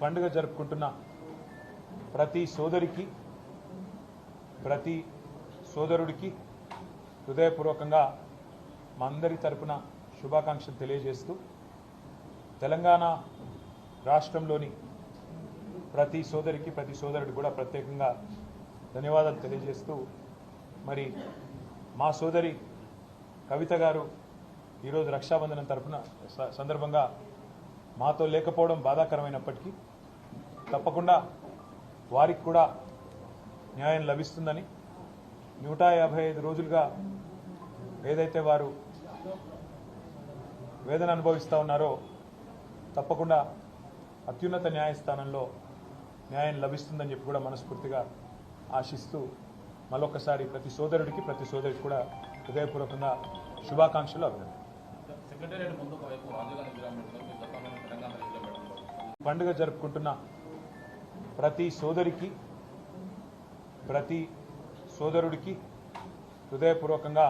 పండుగ జరుపుకుంటున్న ప్రతి సోదరికి ప్రతి సోదరుడికి హృదయపూర్వకంగా మా అందరి తరపున శుభాకాంక్షలు తెలియజేస్తూ తెలంగాణ రాష్ట్రంలోని ప్రతి సోదరికి ప్రతి సోదరుడికి కూడా ప్రత్యేకంగా ధన్యవాదాలు తెలియజేస్తూ మరి మా సోదరి కవిత గారు ఈరోజు రక్షాబంధనం తరపున స- సందర్భంగా మాతో లేకపోవడం బాధాకరమైనప్పటికీ తప్పకుండా వారికి కూడా న్యాయం లభిస్తుందని నూట యాభై ఐదు రోజులుగా ఏదైతే వారు వేదన అనుభవిస్తూ ఉన్నారో తప్పకుండా అత్యున్నత న్యాయస్థానంలో న్యాయం లభిస్తుందని చెప్పి కూడా మనస్ఫూర్తిగా ఆశిస్తూ మరొకసారి ప్రతి సోదరుడికి ప్రతి సోదరికి కూడా హృదయపూర్వకంగా శుభాకాంక్షలు అభినందన పండుగ జరుపుకుంటున్న ప్రతి సోదరికి ప్రతి సోదరుడికి హృదయపూర్వకంగా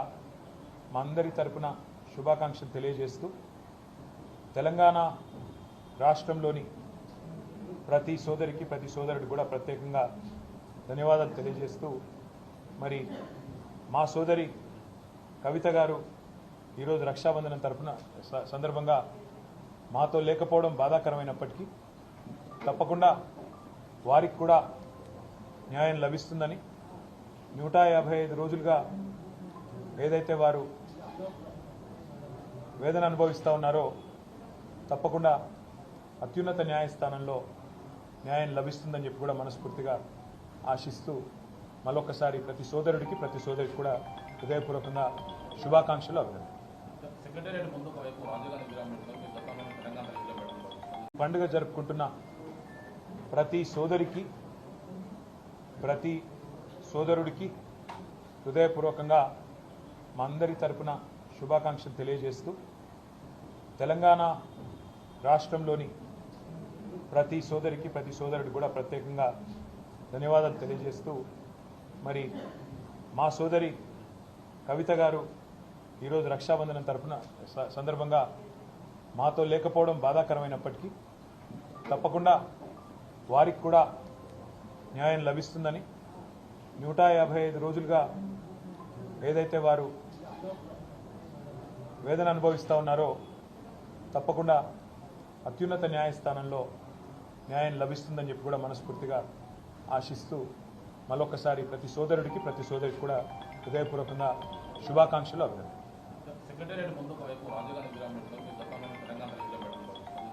మా అందరి తరపున శుభాకాంక్షలు తెలియజేస్తూ తెలంగాణ రాష్ట్రంలోని ప్రతి సోదరికి ప్రతి సోదరుడికి కూడా ప్రత్యేకంగా ధన్యవాదాలు తెలియజేస్తూ మరి మా సోదరి కవిత గారు ఈరోజు రక్షాబంధనం తరపున స- సందర్భంగా మాతో లేకపోవడం బాధాకరమైనప్పటికీ తప్పకుండా వారికి కూడా న్యాయం లభిస్తుందని నూట యాభై ఐదు రోజులుగా ఏదైతే వారు వేదన అనుభవిస్తూ ఉన్నారో తప్పకుండా అత్యున్నత న్యాయస్థానంలో న్యాయం లభిస్తుందని చెప్పి కూడా మనస్ఫూర్తిగా ఆశిస్తూ మరొకసారి ప్రతి సోదరుడికి ప్రతి సోదరికి కూడా హృదయపూర్వకంగా శుభాకాంక్షలు అభినందన పండుగ జరుపుకుంటున్న ప్రతి సోదరికి ప్రతి సోదరుడికి హృదయపూర్వకంగా మా అందరి తరపున శుభాకాంక్షలు తెలియజేస్తూ తెలంగాణ రాష్ట్రంలోని ప్రతి సోదరికి ప్రతి సోదరుడికి కూడా ప్రత్యేకంగా ధన్యవాదాలు తెలియజేస్తూ మరి మా సోదరి కవిత గారు ఈరోజు రక్షాబంధనం తరపున స- సందర్భంగా మాతో లేకపోవడం బాధాకరమైనప్పటికీ తప్పకుండా వారికి కూడా న్యాయం లభిస్తుందని నూట యాభై ఐదు రోజులుగా ఏదైతే వారు వేదన అనుభవిస్తూ ఉన్నారో తప్పకుండా అత్యున్నత న్యాయస్థానంలో న్యాయం లభిస్తుందని చెప్పి కూడా మనస్ఫూర్తిగా ఆశిస్తూ మరొకసారి ప్రతి సోదరుడికి ప్రతి సోదరికి కూడా హృదయపూర్వకంగా శుభాకాంక్షలు అభినందన